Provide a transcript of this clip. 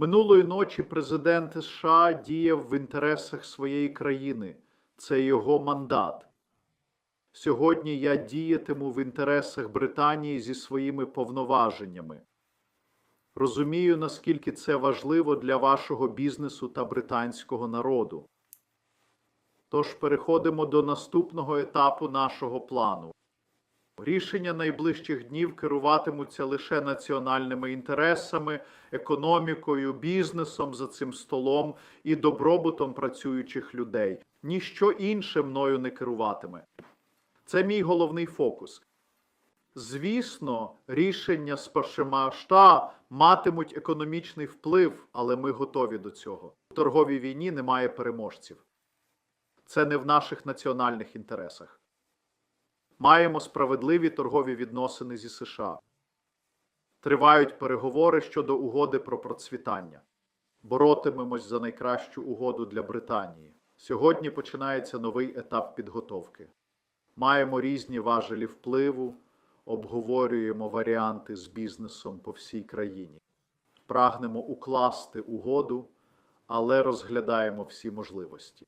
Минулої ночі президент США діяв в інтересах своєї країни. Це його мандат. Сьогодні я діятиму в інтересах Британії зі своїми повноваженнями. Розумію, наскільки це важливо для вашого бізнесу та британського народу. Тож переходимо до наступного етапу нашого плану. Рішення найближчих днів керуватимуться лише національними інтересами, економікою, бізнесом за цим столом і добробутом працюючих людей. Ніщо інше мною не керуватиме. Це мій головний фокус. Звісно, рішення з США матимуть економічний вплив, але ми готові до цього. У торговій війні немає переможців. Це не в наших національних інтересах. Маємо справедливі торгові відносини зі США. Тривають переговори щодо угоди про процвітання. Боротимемось за найкращу угоду для Британії. Сьогодні починається новий етап підготовки. Маємо різні важелі впливу, обговорюємо варіанти з бізнесом по всій країні. Прагнемо укласти угоду, але розглядаємо всі можливості.